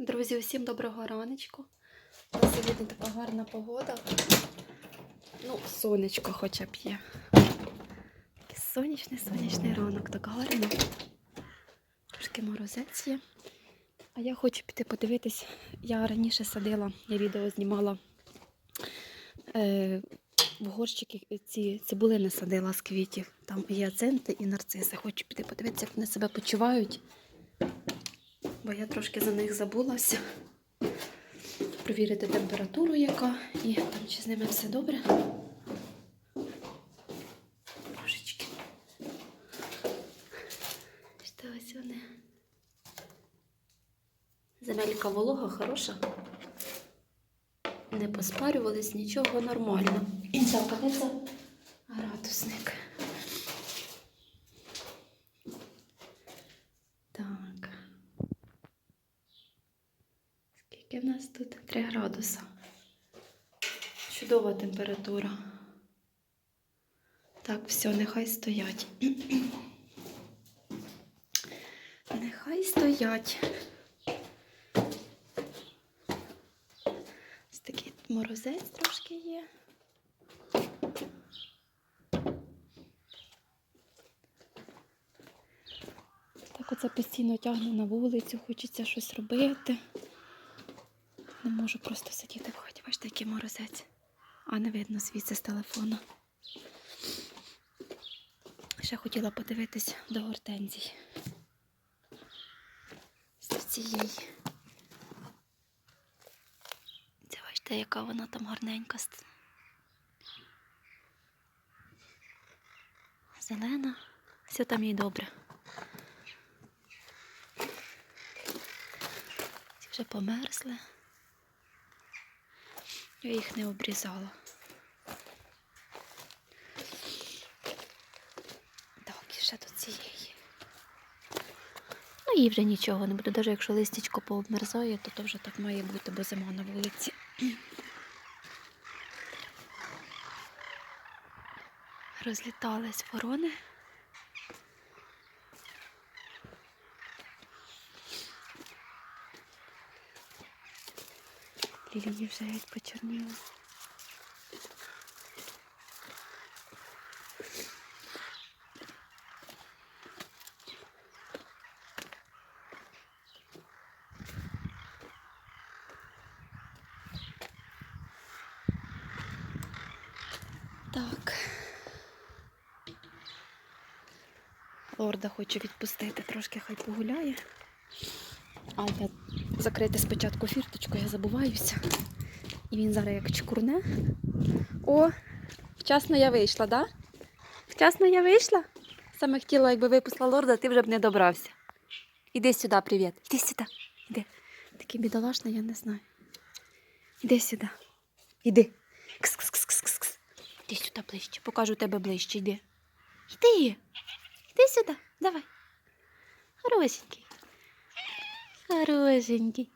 Друзі, усім доброго раночку. У нас сьогодні така гарна погода. Ну, сонечко хоча б є. Сонячний, сонячний ранок, так гарно. Трошки морозець є. А я хочу піти подивитись. Я раніше садила, я відео знімала е, в горщики ці цибулини садила з квітів. Там є аценти і нарциси. Хочу піти подивитися, як вони себе почувають. Бо я трошки за них забулася. Провірити температуру, яка, і там чи з ними все добре. Трошечки. Що ось вони. Земелька волога, хороша. Не поспарювались, нічого нормально. Так, а де це градусник? Так. Скільки в нас тут? 3 градуса. Чудова температура. Так, все, нехай стоять. Нехай стоять. Ось такий морозець трошки є. Так оце постійно тягне на вулицю, хочеться щось робити. Можу просто сидіти в хаті. Бачите, який морозець. А не видно звідси з телефона. Ще хотіла подивитись до гортензій. З цієї. Це бачите, яка вона там гарненька. Зелена. Все там їй добре. Ці вже померзли. Я їх не обрізала. Так, і ще до цієї. Ну, їй вже нічого не буде. Навіть якщо листячко пообмерзає, то то вже так має бути, бо зима на вулиці. Розлітались ворони. Лілії вже геть почерніли. Так. Лорда хочу відпустити, трошки хай погуляє. А я закрити спочатку фірточку, я забуваюся. І він зараз як чкурне. О, вчасно я вийшла, да? Вчасно я вийшла? Саме хотіла, якби випустила лорда, ти вже б не добрався. Іди сюди, привіт. Іди сюди. Іди. Такий бідолашний, я не знаю. Іди сюди. Іди. Кс-кс-кс-кс-кс. Іди сюди ближче. Покажу тебе ближче. Іди. Іди. Іди сюди. Давай. Хорошенький. Хорошенький.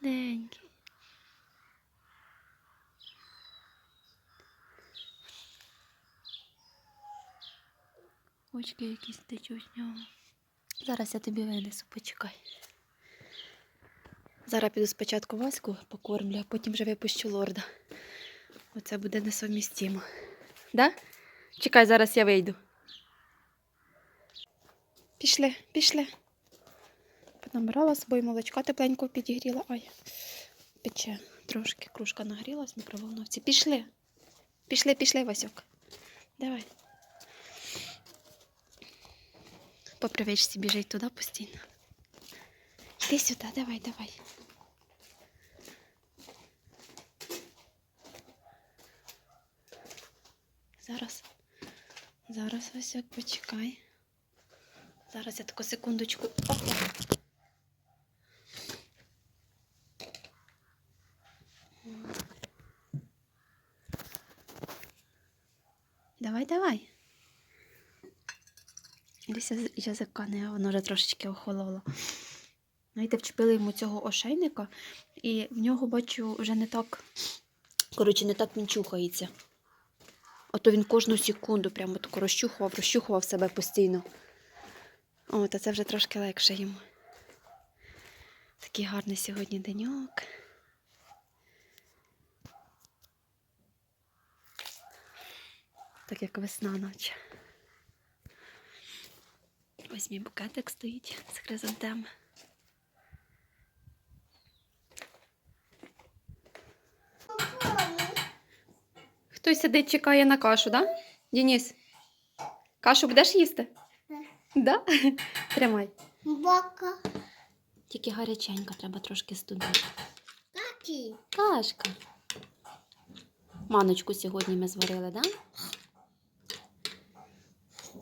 Денький. Очки якісь течуть в нього. Зараз я тобі винесу, почекай. Зараз піду спочатку Ваську покормлю, а потім вже випущу лорда. Оце буде несовмістимо. Да? Чекай, зараз я вийду. Пішли, пішли. Понабирала собою молочка тепленько підігріла. Ай, пече трошки. Кружка нагрілась в мікроволновці. Пішли. Пішли, пішли, Васюк. Давай. По привичці біжить туди постійно. Йди сюди, давай, давай. Зараз. Зараз, Васюк, почекай. Зараз я таку секундочку. Опа. Давай, давай. Десь язика не, воно вже трошечки охололо. Знаєте, вчепили йому цього ошейника, і в нього, бачу, вже не так, коротше, не так він чухається. А то він кожну секунду прямо тако розчухував, розчухував себе постійно. От, а це вже трошки легше йому. Такий гарний сьогодні деньок. Так як весна наче. Ось мій букетик стоїть з хризантем. Хтось сидить, чекає на кашу, да? Дініс, кашу будеш їсти? Да? Тримай. Бока. Тільки гаряченько, треба трошки студити. Какі. Кашка. Маночку сьогодні ми зварили, да?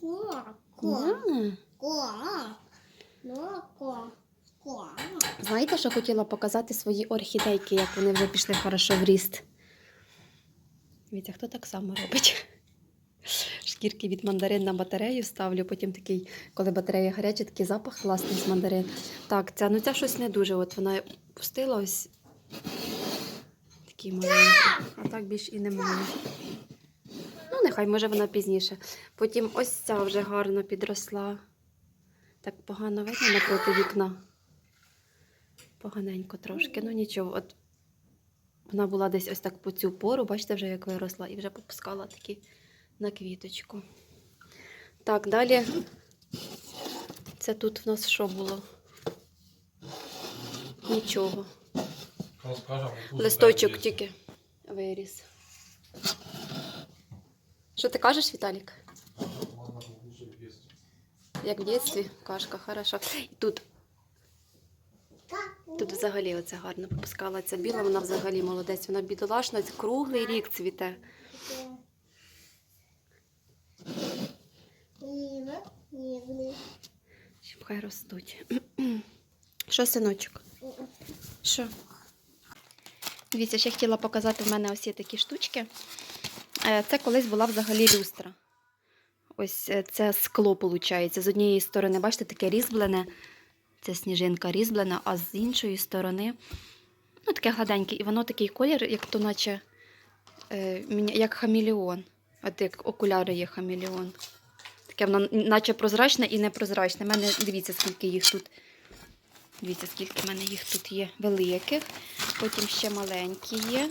Ко. Ко. Да. Ко. Ну, ко. Ко. Знаєте, що хотіла показати свої орхідейки, як вони вже пішли хорошо в ріст. Дивіться, хто так само робить? Шкірки від мандарин на батарею ставлю, потім такий, коли батарея гаряча, такий запах класний з мандарин. Так, ця, ну ця щось не дуже. От вона пустила ось такий маленький, а так більш і немає. Ну, нехай, може, вона пізніше. Потім ось ця вже гарно підросла. Так погано видно напроти вікна. Поганенько трошки, ну нічого. От вона була десь ось так по цю пору, бачите, вже як виросла, і вже попускала такі на квіточку. Так, далі. Це тут в нас що було? Нічого. Листочок тільки виріс. Що ти кажеш, Віталік? Як в дитинстві? Кашка, хорошо. І тут Тут взагалі оце гарно попускала ця біла, вона взагалі молодець. Вона бідолашна, круглий рік цвіте. Хай ростуть. Що, синочок? Що? Дивіться, ще хотіла показати в мене ось є такі штучки. Е, Це колись була взагалі люстра. Ось е, це скло, виходить. З однієї сторони, бачите, таке різьблене. Це сніжинка різьблена, а з іншої сторони, ну, таке гладеньке. І воно такий колір, як то наче е, як хамелеон. От як окуляри є хамелеон. Таке воно наче прозрачне і непрозрачне. У мене дивіться, скільки їх тут. Дивіться, скільки в мене їх тут є великих. Потім ще маленькі є.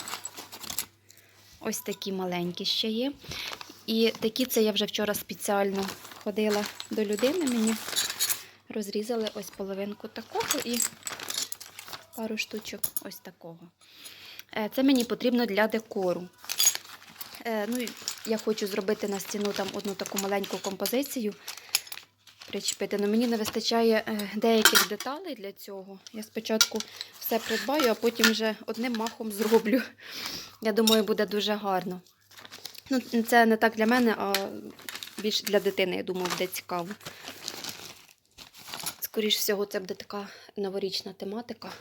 Ось такі маленькі ще є. І такі це я вже вчора спеціально ходила до людини. Мені розрізали ось половинку такого і пару штучок ось такого. Е, Це мені потрібно для декору. Е, Ну, я хочу зробити на стіну там одну таку маленьку композицію. Причепити. Ну, мені не вистачає е, деяких деталей для цього. Я спочатку все придбаю, а потім вже одним махом зроблю. Я думаю, буде дуже гарно. Ну, це не так для мене, а більше для дитини, я думаю, буде цікаво. Скоріше всього, це буде така новорічна тематика.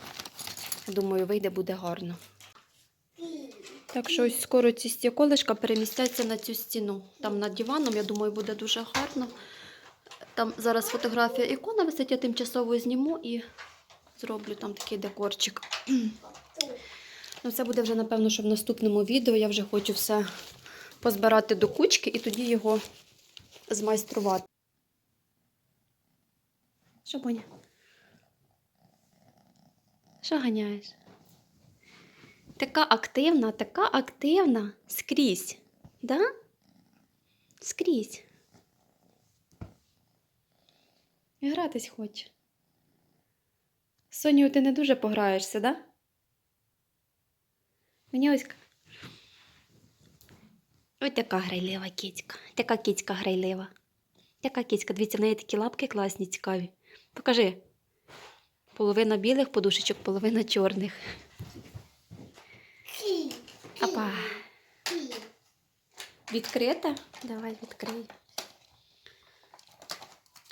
Думаю, вийде буде гарно. Так що ось скоро ці стіколишка перемістяться на цю стіну. Там над диваном, я думаю, буде дуже гарно. Там зараз фотографія ікона висить, я тимчасово зніму і зроблю там такий декорчик. Ну, це буде вже, напевно, що в наступному відео. Я вже хочу все позбирати до кучки і тоді його змайструвати. Що, Боня? Що ганяєш? Така активна, така активна скрізь. Да? Скрізь. І гратись хоче. З Сонею ти не дуже пограєшся, да? Мені ось. Ось така грайлива кицька. Така кицька грайлива. Така кицька. Дивіться, в неї такі лапки класні, цікаві. Покажи. Половина білих подушечок, половина чорних. Відкрита? Давай відкрий.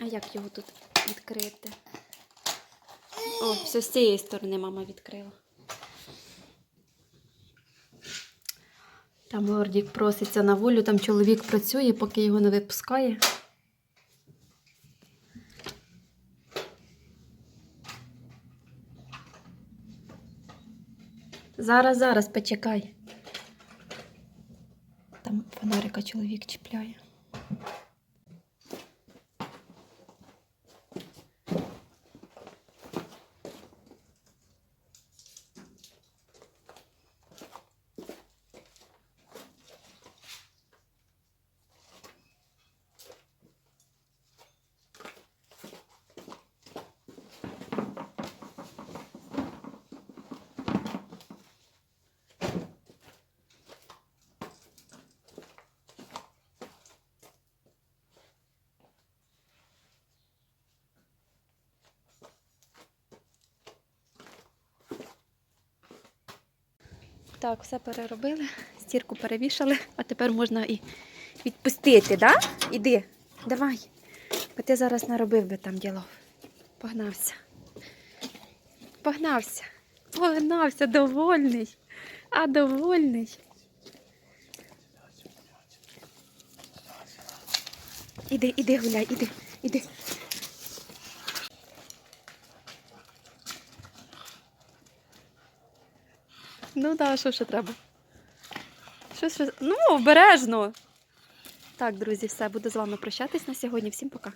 А як його тут відкрити? О, все з цієї сторони мама відкрила. Там Лордік проситься на волю, там чоловік працює, поки його не випускає. Зараз, зараз, почекай. Там чоловік чіпляє. Так, все переробили, стірку перевішали, а тепер можна і відпустити, да? Іди, давай. Бо ти зараз наробив би там діло. Погнався. Погнався. Погнався, довольний. А довольний. Іди, іди гуляй, іди, іди. Ну так, що ще треба? Що, що? Ну, обережно. Так, друзі, все, буду з вами прощатись на сьогодні. Всім пока.